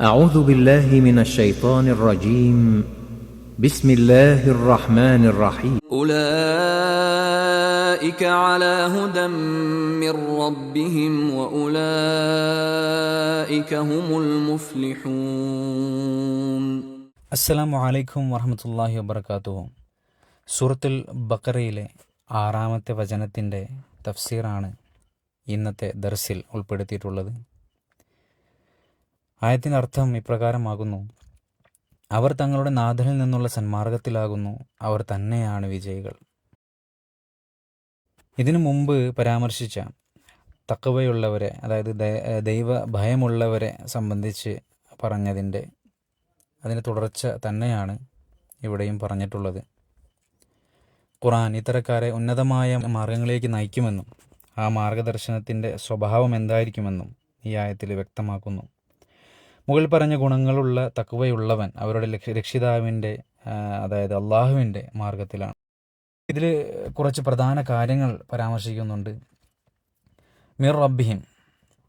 أعوذ بالله من الشيطان الرجيم بسم الله الرحمن الرحيم أولئك على هدى من ربهم وأولئك هم المفلحون അസ്സലാമു അലൈക്കും വറഹമത്തല്ലാഹി വബർക്കാത്തുഹു സൂറത്തുൽ ബക്കറയിലെ ആറാമത്തെ വചനത്തിൻ്റെ തഫ്സീറാണ് ഇന്നത്തെ ദർസിൽ ഉൾപ്പെടുത്തിയിട്ടുള്ളത് ആയത്തിന്റെ അർത്ഥം ഇപ്രകാരമാകുന്നു. അവർ തങ്ങളുടെ നാഥനിൽ നിന്നുള്ള സന്മാർഗത്തിലാകുന്നു അവർ തന്നെയാണ് വിജയികൾ. ഇതിനു മുമ്പ് പരാമർശിച്ച തക്കവയുള്ളവരെ അതായത് ദൈവ ഭയമുള്ളവരെ സംബന്ധിച്ച് പറഞ്ഞതിന്റെ അതിന്റെ തുടർച്ച തന്നെയാണ് ഇവിടെയും പറഞ്ഞിട്ടുള്ളത്. ഖുറാൻ ഇത്തരക്കാരെ ഉന്നതമായ മാർഗങ്ങളിലേക്ക് നയിക്കുമെന്നും ആ മാർഗദർശനത്തിന്റെ സ്വഭാവം എന്തായിരിക്കുമെന്നും ഈ ആയത്തിൽ വ്യക്തമാക്കുന്നു. മുകളിൽ പറഞ്ഞ ഗുണങ്ങളുള്ള തക്കുവയുള്ളവൻ അവരുടെ രക്ഷിതാവിന്റെ അതായത് അള്ളാഹുവിന്റെ മാർഗത്തിലാണ്. ഇതിൽ കുറച്ച് പ്രധാന കാര്യങ്ങൾ പരാമർശിക്കുന്നുണ്ട്. മിർ റബ്ബിഹിം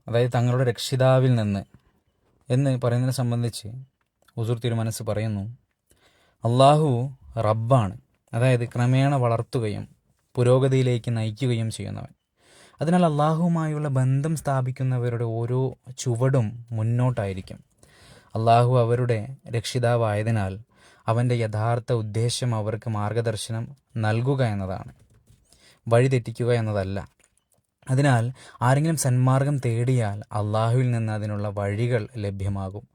അതായത് തങ്ങളുടെ രക്ഷിതാവിൽ നിന്ന് എന്ന് പറയുന്നതിനെ സംബന്ധിച്ച് ഹുസൂർ തിരുമനസ് പറയുന്നു അള്ളാഹു റബ്ബാണ്. അതായത് ക്രമേണ വളർത്തുകയും പുരോഗതിയിലേക്ക് നയിക്കുകയും ചെയ്യുന്നവൻ. അതിനാൽ അള്ളാഹുവുമായുള്ള ബന്ധം സ്ഥാപിക്കുന്നവരുടെ ഓരോ ചുവടും മുന്നോട്ടായിരിക്കും. അള്ളാഹു അവരുടെ രക്ഷിതാവായതിനാൽ അവന്റെ യഥാർത്ഥ ഉദ്ദേശം അവർക്ക് മാർഗദർശനം നൽകുക എന്നതാണ്. വഴിതെറ്റിക്കുക എന്നതല്ല. അതിനാൽ ആരെങ്കിലും സന്മാർഗം തേടിയാൽ അള്ളാഹുവിൽ നിന്ന് അതിനുള്ള വഴികൾ ലഭ്യമാകും.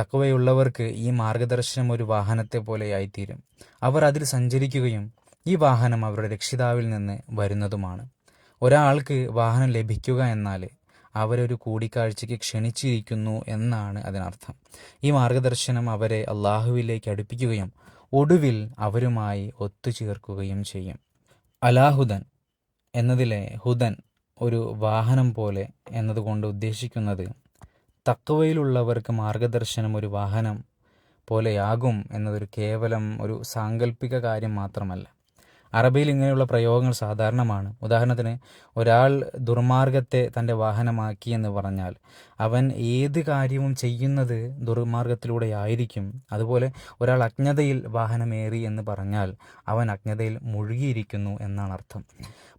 തക്കവയുള്ളവർക്ക് ഈ മാർഗദർശനം ഒരു വാഹനത്തെ പോലെയായിത്തീരും. അവർ അതിൽ സഞ്ചരിക്കുകയും ഈ വാഹനം അവരുടെ രക്ഷിതാവിൽ നിന്ന് വരുന്നതുമാണ്. ഒരാൾക്ക് വാഹനം ലഭിക്കുക എന്നാൽ അവരൊരു കൂടിക്കാഴ്ചയ്ക്ക് ക്ഷണിച്ചിരിക്കുന്നു എന്നാണ് അതിനർത്ഥം. ഈ മാർഗദർശനം അവരെ അള്ളാഹുവിലേക്ക് അടുപ്പിക്കുകയും ഒടുവിൽ അവരുമായി ഒത്തുചേർക്കുകയും ചെയ്യും. അലാഹുദൻ എന്നതിലെ ഹുദൻ ഒരു വാഹനം പോലെ എന്നതുകൊണ്ട് ഉദ്ദേശിക്കുന്നത് തക്കവയിലുള്ളവർക്ക് മാർഗദർശനം ഒരു വാഹനം പോലെയാകും എന്നതൊരു കേവലം ഒരു സാങ്കല്പിക കാര്യം മാത്രമല്ല. അറബിയിൽ ഇങ്ങനെയുള്ള പ്രയോഗങ്ങൾ സാധാരണമാണ്. ഉദാഹരണത്തിന് ഒരാൾ ദുർമാർഗത്തെ തന്റെ വാഹനമാക്കി എന്ന് പറഞ്ഞാൽ അവൻ ഏത് കാര്യവും ചെയ്യുന്നത് ദുർമാർഗത്തിലൂടെ ആയിരിക്കും. അതുപോലെ ഒരാൾ അജ്ഞതയിൽ വാഹനമേറി എന്ന് പറഞ്ഞാൽ അവൻ അജ്ഞതയിൽ മുഴുകിയിരിക്കുന്നു എന്നാണ് അർത്ഥം.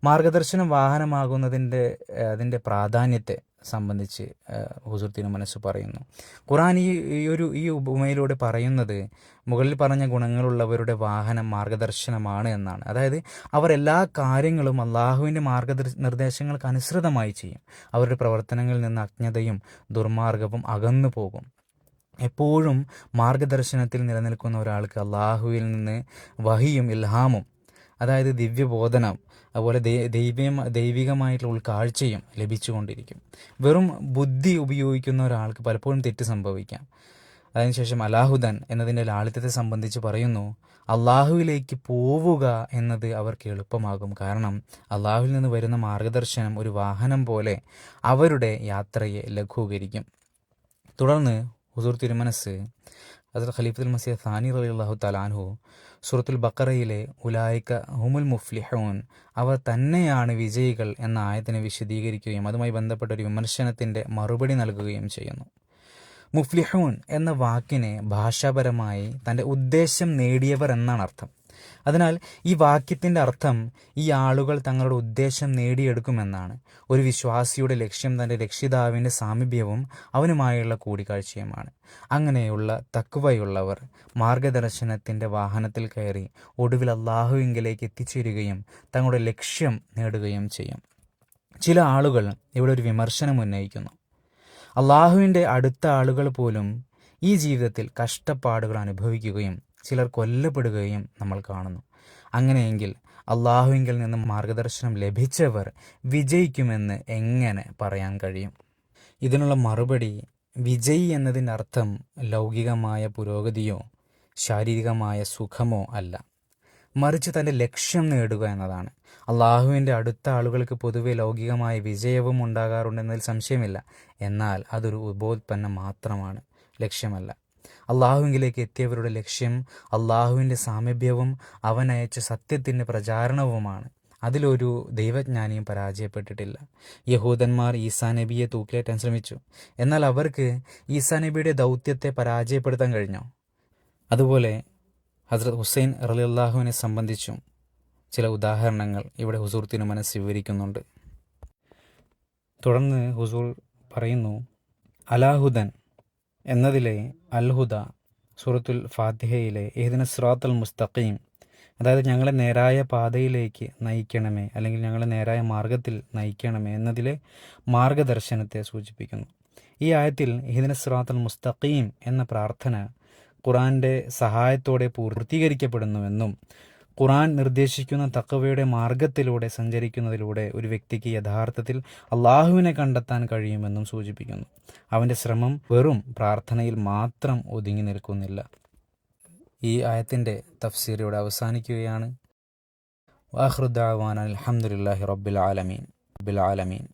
മാർഗദർശനം വാഹനമാകുന്നതിന്റെ അതിന്റെ പ്രാധാന്യത്തെ സംബന്ധിച്ച് ഏഹ്, മനസ്സ് പറയുന്നു. ഖുറാൻ ഈ ഈ ഒരു ഈ ഉപമയിലൂടെ പറയുന്നത് മുകളിൽ പറഞ്ഞ ഗുണങ്ങളുള്ളവരുടെ വാഹനം മാർഗദർശനമാണ് എന്നാണ്. അതായത് അവർ എല്ലാ കാര്യങ്ങളും അള്ളാഹുവിന്റെ മാർഗദർ നിർദ്ദേശങ്ങൾക്ക് അനുസൃതമായി ചെയ്യും. അവരുടെ പ്രവർത്തനങ്ങളിൽ നിന്ന് അജ്ഞതയും ദുർമാർഗവും അകന്നു പോകും. എപ്പോഴും മാർഗദർശനത്തിൽ നിലനിൽക്കുന്ന ഒരാൾക്ക് അള്ളാഹുവിൽ നിന്ന് വഹിയും ഇൽഹാമും അതായത് ദിവ്യബോധനം അതുപോലെ ദൈവീയം ദൈവികമായിട്ടുള്ള ഉൾക്കാഴ്ചയും ലഭിച്ചുകൊണ്ടിരിക്കും. വെറും ബുദ്ധി ഉപയോഗിക്കുന്ന ഒരാൾക്ക് പലപ്പോഴും തെറ്റ് സംഭവിക്കാം. അതിനുശേഷം അലാഹുദൻ എന്നതിന്റെ ലാളിത്യത്തെ സംബന്ധിച്ച് പറയുന്നു അള്ളാഹുവിലേക്ക് പോവുക എന്നത് അവർക്ക് എളുപ്പമാകും. കാരണം അള്ളാഹുവിൽ നിന്ന് വരുന്ന മാർഗദർശനം ഒരു വാഹനം പോലെ അവരുടെ യാത്രയെ ലഘൂകരിക്കും. തുടർന്ന് ഹുസൂർ തിരുമനസ് ഹസരത് ഖലീഫുൽ മസീഹ് സാനി റലി അള്ളാഹു തലാൻഹു സൂറത്തുൽ ബക്കറയിലെ ഉലായിക്ക ഹുമുൽ മുഫ്ലിഹോൻ അവർ തന്നെയാണ് വിജയികൾ എന്ന ആയത്തിനെ വിശദീകരിക്കുകയും അതുമായി ബന്ധപ്പെട്ട ഒരു വിമർശനത്തിന്റെ മറുപടി നൽകുകയും ചെയ്യുന്നു. മുഫ്ലിഹോൻ എന്ന വാക്കിനെ ഭാഷാപരമായി തന്റെ ഉദ്ദേശം നേടിയവർ എന്നാണ് അർത്ഥം. അതിനാൽ ഈ വാക്യത്തിന്റെ അർത്ഥം ഈ ആളുകൾ തങ്ങളുടെ ഉദ്ദേശം നേടിയെടുക്കുമെന്നാണ്. ഒരു വിശ്വാസിയുടെ ലക്ഷ്യം തന്റെ രക്ഷിതാവിന്റെ സാമീപ്യവും അവനുമായുള്ള കൂടിക്കാഴ്ചയുമാണ്. അങ്ങനെയുള്ള തക്കുവയുള്ളവർ മാർഗദർശനത്തിന്റെ വാഹനത്തിൽ കയറി ഒടുവിൽ അള്ളാഹുവിങ്കിലേക്ക് എത്തിച്ചേരുകയും തങ്ങളുടെ ലക്ഷ്യം നേടുകയും ചെയ്യും. ചില ആളുകൾ ഇവിടെ ഒരു വിമർശനം ഉന്നയിക്കുന്നു. അള്ളാഹുവിന്റെ അടുത്ത ആളുകൾ പോലും ഈ ജീവിതത്തിൽ കഷ്ടപ്പാടുകൾ അനുഭവിക്കുകയും ചിലർ കൊല്ലപ്പെടുകയും നമ്മൾ കാണുന്നു. അങ്ങനെയെങ്കിൽ അള്ളാഹുവിങ്കിൽ നിന്ന് മാർഗദർശനം ലഭിച്ചവർ വിജയിക്കുമെന്ന് എങ്ങനെ പറയാൻ കഴിയും? ഇതിനുള്ള മറുപടി വിജയി എന്നതിന്റെ അർത്ഥം ലൗകികമായ പുരോഗതിയോ ശാരീരികമായ സുഖമോ അല്ല. മറിച്ച് തന്റെ ലക്ഷ്യം നേടുക എന്നതാണ്. അള്ളാഹുവിന്റെ അടുത്ത ആളുകൾക്ക് പൊതുവെ ലൗകികമായ വിജയവും ഉണ്ടാകാറുണ്ടെന്നതിൽ സംശയമില്ല. എന്നാൽ അതൊരു ഉപോത്പന്നം മാത്രമാണ് ലക്ഷ്യമല്ല. അള്ളാഹുവിലേക്ക് എത്തിയവരുടെ ലക്ഷ്യം അള്ളാഹുവിന്റെ സാമീപ്യവും അവൻ അയച്ച സത്യത്തിന്റെ പ്രചാരണവുമാണ്. അതിലൊരു ദൈവജ്ഞാനിയും പരാജയപ്പെട്ടിട്ടില്ല. യഹൂദന്മാർ ഈസാ നബിയെ തൂക്കിലേറ്റാൻ ശ്രമിച്ചു. എന്നാൽ അവർക്ക് ഈസാ നബിയുടെ ദൗത്യത്തെ പരാജയപ്പെടുത്താൻ കഴിഞ്ഞോ? അതുപോലെ ഹസ്രത് ഹുസൈൻ റലിയല്ലാഹുവിനെ സംബന്ധിച്ചും ചില ഉദാഹരണങ്ങൾ ഇവിടെ ഹുസൂർ തിരുമനസ് വിവരിക്കുന്നുണ്ട്. തുടർന്ന് ഹുസൂർ പറയുന്നു അലാഹുദൻ എന്നതിലെ അൽഹുദ സൂറത്തുൽ ഫാത്തിഹയിലെ ഏതിന് സ്രാത്തുൽ മുസ്തഖീം അതായത് ഞങ്ങളെ നേരായ പാതയിലേക്ക് നയിക്കണമേ അല്ലെങ്കിൽ ഞങ്ങളെ നേരായ മാർഗത്തിൽ നയിക്കണമേ എന്നതിലെ മാർഗദർശനത്തെ സൂചിപ്പിക്കുന്നു. ഈ ആയത്തിൽ ഏതിന സ്രാത്തുൽ മുസ്തഖീം എന്ന പ്രാർത്ഥന ഖുർആന്റെ സഹായത്തോടെ പൂർത്തീകരിക്കപ്പെടുന്നുവെന്നും ഖുറാൻ നിർദ്ദേശിക്കുന്ന തക്കവയുടെ മാർഗത്തിലൂടെ സഞ്ചരിക്കുന്നതിലൂടെ ഒരു വ്യക്തിക്ക് യഥാർത്ഥത്തിൽ അള്ളാഹുവിനെ കണ്ടെത്താൻ കഴിയുമെന്നും സൂചിപ്പിക്കുന്നു. അവന്റെ ശ്രമം വെറും പ്രാർത്ഥനയിൽ മാത്രം ഒതുങ്ങി നിൽക്കുന്നില്ല. ഈ ആയത്തിന്റെ തഫ്സീർ ഇവിടെ അവസാനിക്കുകയാണ്. വാഹൃദാവാൻ അലഹമുല്ലാഹി റബ്ബിൽ ആലമീൻ. റബ്ബിൽ ആലമീൻ.